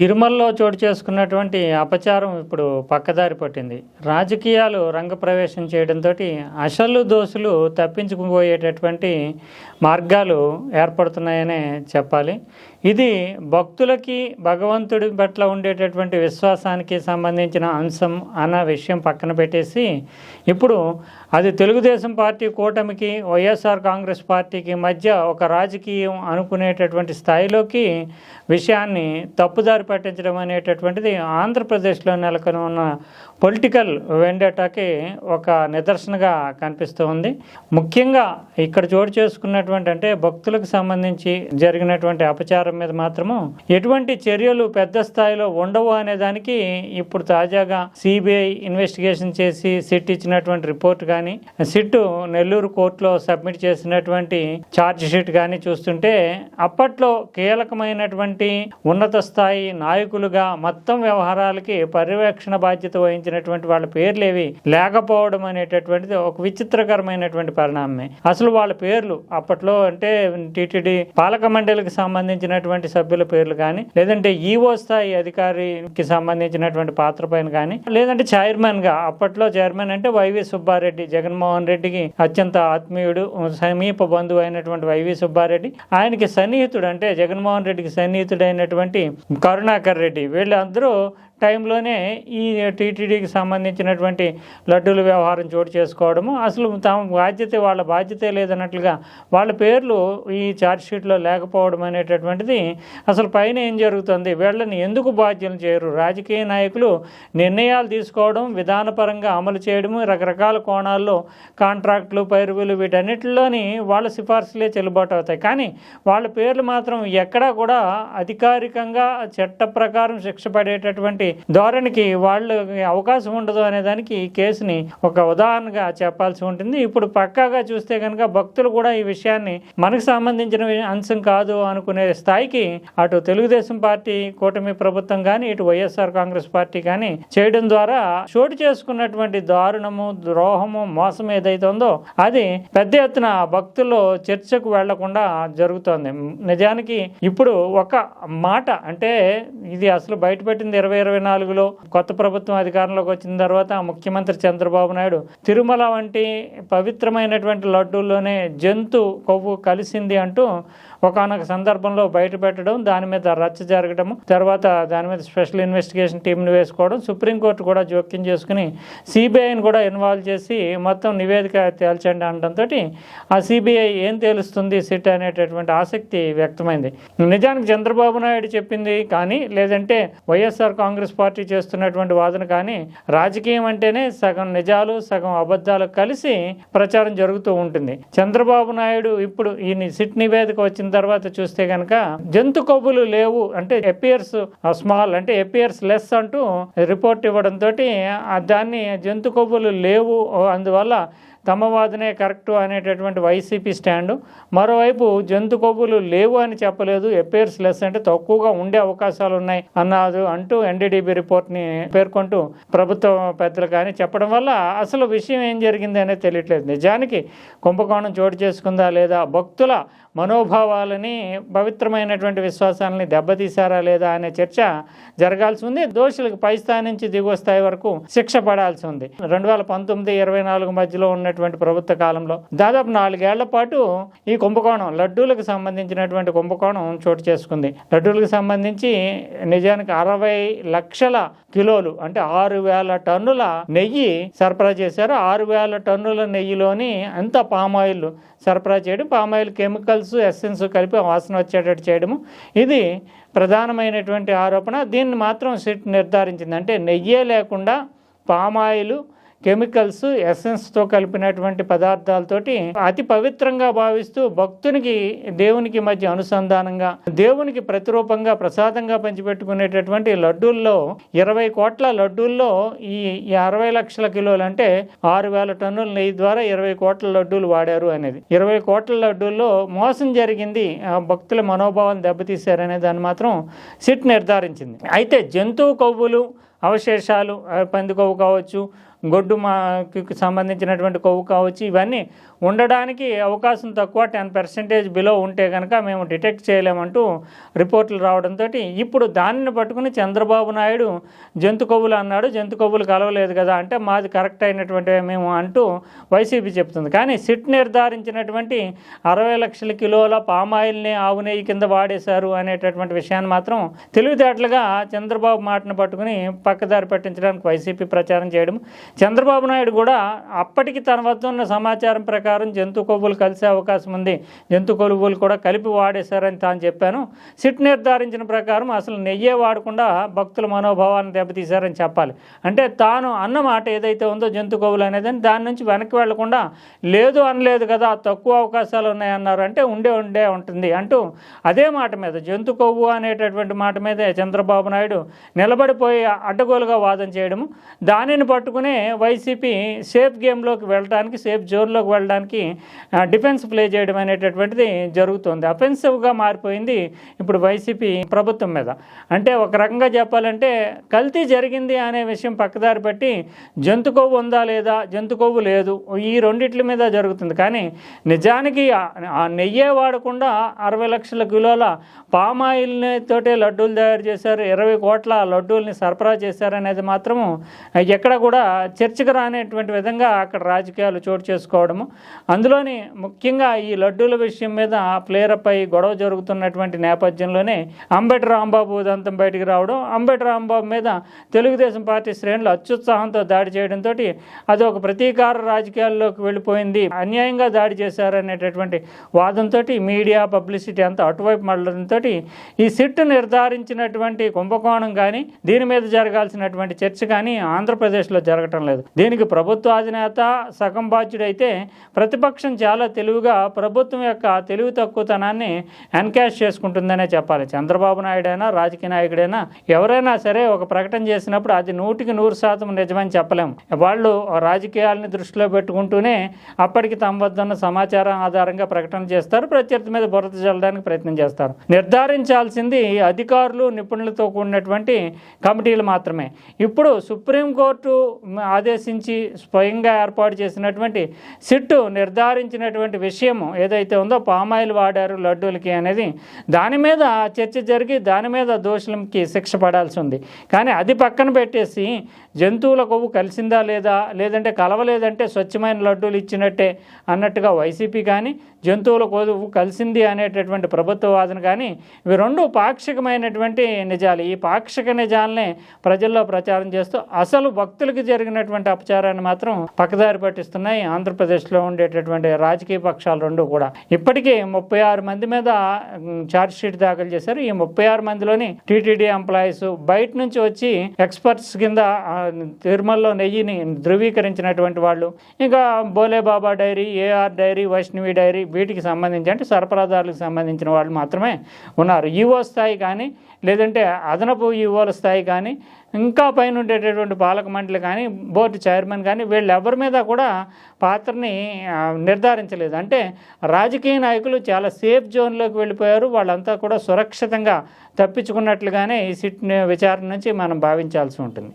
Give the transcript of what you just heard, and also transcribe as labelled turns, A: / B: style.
A: తిరుమలలో చోటు చేసుకున్నటువంటి అపచారం ఇప్పుడు పక్కదారి పట్టింది. రాజకీయాలు రంగప్రవేశం చేయడంతో అసలు దోషులు తప్పించుకుపోయేటటువంటి మార్గాలు ఏర్పడుతున్నాయనే చెప్పాలి. ఇది భక్తులకి భగవంతుడి పట్ల ఉండేటటువంటి విశ్వాసానికి సంబంధించిన అంశం అన్న విషయం పక్కన పెట్టేసి ఇప్పుడు అది తెలుగుదేశం పార్టీ కూటమికి వైఎస్ఆర్ కాంగ్రెస్ పార్టీకి మధ్య ఒక రాజకీయం అనుకునేటటువంటి స్థాయిలోకి విషయాన్ని తప్పుదారి పట్టించడం అనేటటువంటిది ఆంధ్రప్రదేశ్లో నెలకొని ఉన్న పొలిటికల్ వెండేటాకి ఒక నిదర్శనగా కనిపిస్తూ ఉంది. ముఖ్యంగా ఇక్కడ చోటు చేసుకున్నటువంటి అంటే భక్తులకు సంబంధించి జరిగినటువంటి అపచారం మీద మాత్రము ఎటువంటి చర్యలు పెద్ద స్థాయిలో ఉండవు అనే దానికి ఇప్పుడు తాజాగా సిబిఐ ఇన్వెస్టిగేషన్ చేసి సిట్ ఇచ్చినటువంటి రిపోర్ట్ కానీ సిట్ నెల్లూరు కోర్టులో సబ్మిట్ చేసినటువంటి ఛార్జ్ షీట్ కానీ చూస్తుంటే అప్పట్లో కీలకమైనటువంటి ఉన్నత స్థాయి నాయకులుగా మొత్తం వ్యవహారాలకి పర్యవేక్షణ బాధ్యత వహించినటువంటి వాళ్ళ పేర్లేవి లేకపోవడం అనేటటువంటిది ఒక విచిత్రకరమైనటువంటి పరిణామమే. అసలు వాళ్ళ పేర్లు అప్పట్లో అంటే టిటిడి పాలక మండలికి సంబంధించినటువంటి సభ్యుల పేర్లు కానీ లేదంటే ఈవో స్థాయి అధికారికి సంబంధించినటువంటి పాత్ర పైన కానీ లేదంటే చైర్మన్గా అప్పట్లో చైర్మన్ అంటే వైవి సుబ్బారెడ్డి జగన్మోహన్ రెడ్డికి అత్యంత ఆత్మీయుడు సమీప బంధువు అయినటువంటి వైవి సుబ్బారెడ్డి. ఆయనకి సన్నిహితుడు అంటే జగన్మోహన్ రెడ్డికి సన్నిహితుడైనటువంటి కరుణాకర్ రెడ్డి. వీళ్ళందరూ టైంలోనే ఈ టీటీడీకి సంబంధించినటువంటి లడ్డూల వ్యవహారం చోటు చేసుకోవడము. అసలు తమ బాధ్యత వాళ్ళ బాధ్యతే లేదన్నట్లుగా వాళ్ళ పేర్లు ఈ ఛార్జ్షీట్లో లేకపోవడం అనేటటువంటిది అసలు పైన ఏం జరుగుతుంది? వీళ్ళని ఎందుకు బాధ్యం చేయరు? రాజకీయ నాయకులు నిర్ణయాలు తీసుకోవడం విధానపరంగా అమలు చేయడము రకరకాల కోణాల్లో కాంట్రాక్టులు పైరువులు వీటన్నిటిలోని వాళ్ళ సిఫార్సులే చెల్లుబాటు అవుతాయి. కానీ వాళ్ళ పేర్లు మాత్రం ఎక్కడా కూడా అధికారికంగా చట్ట ప్రకారం శిక్ష పడేటటువంటి ధోరణికి వాళ్ళకి అవకాశం ఉండదు అనే దానికి ఈ కేసుని ఒక ఉదాహరణగా చెప్పాల్సి ఉంటుంది. ఇప్పుడు పక్కాగా చూస్తే కనుక భక్తులు కూడా ఈ విషయాన్ని మనకు సంబంధించిన అంశం కాదు అనుకునే స్థాయికి అటు తెలుగుదేశం పార్టీ కూటమి ప్రభుత్వం కానీ ఇటు వైఎస్ఆర్ కాంగ్రెస్ పార్టీ కానీ చేయడం ద్వారా చోటు చేసుకున్నటువంటి దారుణము ద్రోహము మోసం ఏదైతే ఉందో అది పెద్ద ఎత్తున భక్తుల్లో చర్చకు వెళ్ళకుండా జరుగుతోంది. నిజానికి ఇప్పుడు ఒక మాట అంటే ఇది అసలు బయటపెట్టింది ఇరవై ఇరవై నాలుగులో కొత్త ప్రభుత్వం అధికారంలోకి వచ్చిన తర్వాత ముఖ్యమంత్రి చంద్రబాబు నాయుడు తిరుమల వంటి పవిత్రమైనటువంటి లడ్డూల్లోనే జంతు కొవ్వు కలిసింది అంటూ ఒకనొక సందర్భంలో బయట పెట్టడం దాని మీద రచ్చ జరగడము తర్వాత దాని మీద స్పెషల్ ఇన్వెస్టిగేషన్ టీంని వేసుకోవడం సుప్రీంకోర్టు కూడా జోక్యం చేసుకుని సిబిఐని కూడా ఇన్వాల్వ్ చేసి మొత్తం నివేదిక తేల్చండి అనడంతో ఆ సిబిఐ ఏం తేలుస్తుంది సిట్ అనేటటువంటి ఆసక్తి వ్యక్తమైంది. నిజానికి చంద్రబాబు నాయుడు చెప్పింది కానీ లేదంటే వైఎస్ఆర్ కాంగ్రెస్ పార్టీ చేస్తున్నటువంటి వాదన కానీ రాజకీయం అంటేనే సగం నిజాలు సగం అబద్ధాలు కలిసి ప్రచారం జరుగుతూ ఉంటుంది. చంద్రబాబు నాయుడు ఇప్పుడు ఈ సిట్ నివేదిక వచ్చిన తర్వాత చూస్తే కనుక జంతు కొవ్వులు లేవు అంటే ఎపియర్స్ స్మాల్ అంటే ఎపియర్స్ లెస్ అంటూ రిపోర్ట్ ఇవ్వడంతో దాన్ని జంతు కొవ్వులు లేవు అందువల్ల తమ వాదనే కరెక్ట్ అనేటటువంటి వైసీపీ స్టాండు మరోవైపు జంతు కొవ్వులు లేవు అని చెప్పలేదు. ఎపేర్స్ లెస్ అంటే తక్కువగా ఉండే అవకాశాలు ఉన్నాయి అన్నారు అంటూ ఎన్డీడీబీ రిపోర్ట్ని పేర్కొంటూ ప్రభుత్వ పెద్దలు కానీ చెప్పడం వల్ల అసలు విషయం ఏం జరిగింది అనేది తెలియట్లేదు. నిజానికి కుంభకోణం చోటు చేసుకుందా లేదా? భక్తుల మనోభావాలని పవిత్రమైనటువంటి విశ్వాసాలని దెబ్బతీశారా లేదా అనే చర్చ జరగాల్సి ఉంది దోషులకు పై స్థాయి నుంచి దిగువ స్థాయి వరకు శిక్ష పడాల్సి ఉంది రెండు వేల పంతొమ్మిది ఇరవై నాలుగు మధ్యలో ఉన్నటువంటి ప్రభుత్వ కాలంలో దాదాపు నాలుగేళ్ళ పాటు ఈ కుంభకోణం లడ్డూలకు సంబంధించినటువంటి కుంభకోణం చోటు చేసుకుంది. లడ్డూలకు సంబంధించి నిజానికి అరవై లక్షల కిలోలు అంటే ఆరు వేల టన్నుల నెయ్యి సరఫరా చేశారు. ఆరు వేల టన్నుల నెయ్యిలోని అంత పామాయిల్ సరఫరా చేయడం పామాయిల్ కెమికల్స్ ఎస్సెన్స్ కలిపి వాసన వచ్చేటట్టు చేయడము. ఇది ప్రధానమైనటువంటి ఆరోపణ. దీన్ని మాత్రం సిట్ నిర్ధారించింది. అంటే నెయ్యే లేకుండా పామాయిల్ కెమికల్స్ ఎసెన్స్తో కలిపినటువంటి పదార్థాలతోటి అతి పవిత్రంగా భావిస్తూ భక్తునికి దేవునికి మధ్య అనుసంధానంగా దేవునికి ప్రతిరూపంగా ప్రసాదంగా పంచిపెట్టుకునేటటువంటి లడ్డూల్లో ఇరవై కోట్ల లడ్డూల్లో ఈ అరవై లక్షల కిలోలు అంటే ఆరు వేల టన్నుల నెయ్యి ద్వారా ఇరవై కోట్ల లడ్డూలు వాడారు అనేది. ఇరవై కోట్ల లడ్డూల్లో మోసం జరిగింది ఆ భక్తుల మనోభావాలు దెబ్బతీశారనే దాన్ని మాత్రం సిట్ నిర్ధారించింది. అయితే జంతువు కొవ్వులు అవశేషాలు పంది కొవ్వు కావచ్చు గొడ్డు మాకి సంబంధించినటువంటి కొవ్వు కావచ్చు ఇవన్నీ ఉండడానికి అవకాశం తక్కువ టెన్ పర్సెంటేజ్ బిలో ఉంటే కనుక మేము డిటెక్ట్ చేయలేమంటూ రిపోర్టులు రావడంతో ఇప్పుడు దానిని పట్టుకుని చంద్రబాబు నాయుడు జంతు కొవ్వులు అన్నాడు జంతు కొవ్వులు కలవలేదు కదా అంటే మాది కరెక్ట్ అయినటువంటి మేము అంటూ వైసీపీ చెప్తుంది. కానీ సిట్ నిర్ధారించినటువంటి అరవై లక్షల కిలోల పామాయిల్ని ఆవు నెయ్యి కింద వాడేశారు అనేటటువంటి విషయాన్ని మాత్రం తెలివితేటలుగా చంద్రబాబు మాటను పట్టుకుని పక్కదారి పట్టించడానికి వైసీపీ ప్రచారం చేయడం. చంద్రబాబు నాయుడు కూడా అప్పటికి తన వద్ద ఉన్న సమాచారం ప్రకారం జంతు కొవ్వులు కలిసే అవకాశం ఉంది. జంతు కొవ్వులు కూడా కలిపి వాడేశారని తాను చెప్పాను. సిట్ నిర్ధారించిన ప్రకారం అసలు నెయ్యే వాడకుండా భక్తుల మనోభావాన్ని దెబ్బతీశారని చెప్పాలి. అంటే తాను అన్న మాట ఏదైతే ఉందో జంతు కొవ్వులు అనేది దాని నుంచి వెనక్కి వెళ్ళకుండా లేదు అనలేదు కదా తక్కువ అవకాశాలు ఉన్నాయన్నారు అంటే ఉండే ఉండే ఉంటుంది అంటూ అదే మాట మీద జంతు కొవ్వు అనేటటువంటి మాట మీదే చంద్రబాబు నాయుడు నిలబడిపోయి అడ్డగోలుగా వాదన చేయడము. దానిని పట్టుకునే వైసీపీ సేఫ్ గేమ్లోకి వెళ్ళడానికి సేఫ్ జోన్లోకి వెళ్ళడానికి డిఫెన్స్ ప్లే చేయడం అనేటటువంటిది జరుగుతుంది. అఫెన్సివ్గా మారిపోయింది ఇప్పుడు వైసీపీ ప్రభుత్వం మీద. అంటే ఒక రకంగా చెప్పాలంటే కల్తీ జరిగింది అనే విషయం పక్కదారి పెట్టి జంతు కొవ్వు ఉందా లేదా జంతు కొవ్వు లేదు ఈ రెండిట్ల మీద జరుగుతుంది. కానీ నిజానికి ఆ- నెయ్యే వాడకుండా అరవై లక్షల కిలోల పామాయిల్ని తోటే లడ్డూలు తయారు చేశారు. ఇరవై కోట్ల లడ్డూల్ని సరఫరా చేశారనేది మాత్రము ఎక్కడ కూడా చర్చకు రానేటువంటి విధంగా అక్కడ రాజకీయాలు చోటు చేసుకోవడము. అందులోని ముఖ్యంగా ఈ లడ్డూల విషయం మీద ప్లేరప్ అయి గొడవ జరుగుతున్నటువంటి నేపథ్యంలోనే అంబటి రాంబాబు ఉదంతం బయటికి రావడం అంబటి రాంబాబు మీద తెలుగుదేశం పార్టీ శ్రేణులు అత్యుత్సాహంతో దాడి చేయడంతో అది ఒక ప్రతీకార రాజకీయాల్లోకి వెళ్ళిపోయింది. అన్యాయంగా దాడి చేశారనేటటువంటి వాదంతో మీడియా పబ్లిసిటీ అంతా అటువైపు మళ్ళడంతో ఈ సిట్ నిర్ధారించినటువంటి కుంభకోణం కానీ దీని మీద జరగాల్సినటువంటి చర్చ కానీ ఆంధ్రప్రదేశ్లో జరగటం లేదు. దీనికి ప్రభుత్వ అధినేత సగం బాధ్యుడైతే ప్రతిపక్షం చాలా తెలివిగా ప్రభుత్వం యొక్క తెలివి తక్కువతనాన్ని ఎన్కాష్ చేసుకుంటుందనే చెప్పాలి. చంద్రబాబు నాయుడు అయినా రాజకీయ నాయకుడైనా ఎవరైనా సరే ఒక ప్రకటన చేసినప్పుడు అది నూటికి నూరు శాతం నిజమని చెప్పలేము వాళ్ళు రాజకీయాలని దృష్టిలో పెట్టుకుంటూనే అప్పటికి తమ వద్ద ఉన్న సమాచారం ఆధారంగా ప్రకటన చేస్తారు. ప్రత్యర్థి మీద బురద చల్లడానికి ప్రయత్నం చేస్తారు. నిర్ధారించాల్సింది అధికారులు నిపుణులతో కూడినటువంటి కమిటీలు మాత్రం మాత్రమే. ఇప్పుడు సుప్రీంకోర్టు ఆదేశించి స్వయంగా ఏర్పాటు చేసినటువంటి సిట్టు నిర్ధారించినటువంటి విషయము ఏదైతే ఉందో పామాయిల్ వాడారు లడ్డూలకి అనేది దాని మీద చర్చ జరిగి దాని మీద దోషులకి శిక్ష పడాల్సి ఉంది. కానీ అది పక్కన పెట్టేసి జంతువుల కొవ్వు కలిసిందా లేదా లేదంటే కలవలేదంటే స్వచ్ఛమైన లడ్డూలు ఇచ్చినట్టే అన్నట్టుగా వైసీపీ కానీ జంతువుల కొవ్వు కలిసింది అనేటటువంటి ప్రభుత్వ వాదన కానీ ఇవి రెండు పాక్షికమైనటువంటి నిజాలు. ఈ పాక్షిక నిజాలనే ప్రజల్లో ప్రచారం చేస్తూ అసలు భక్తులకి జరిగినటువంటి అపచారాన్ని మాత్రం పక్కదారి పట్టిస్తున్నాయి. ఆంధ్రప్రదేశ్లో ఉండేటటువంటి రాజకీయ పక్షాలు రెండు కూడా. ఇప్పటికీ ముప్పై ఆరు మంది మీద ఛార్జ్ షీట్ దాఖలు చేశారు. ఈ ముప్పై ఆరు మందిలోని టీటీడీ ఎంప్లాయీస్ బయట నుంచి వచ్చి ఎక్స్పర్ట్స్ కింద తిరుమలలో నెయ్యిని ధృవీకరించినటువంటి వాళ్ళు. ఇంకా Bhole Baba dairy AR dairy Vaishnavi dairy వీటికి సంబంధించి అంటే సరఫరాదారులకు సంబంధించిన వాళ్ళు మాత్రమే ఉన్నారు. ఈవో స్థాయి కానీ లేదంటే అదనపు ఈవోల స్థాయి కానీ ఇంకా పైన ఉండేటటువంటి పాలక మండలి కానీ బోర్డు చైర్మన్ కానీ వీళ్ళెవరి మీద కూడా పాత్రని నిర్ధారించలేదు. అంటే రాజకీయ నాయకులు చాలా సేఫ్ జోన్లోకి వెళ్ళిపోయారు. వాళ్ళంతా కూడా సురక్షితంగా తప్పించుకున్నట్లుగానే ఈ సిట్ విచారణ నుంచి మనం భావించాల్సి ఉంటుంది.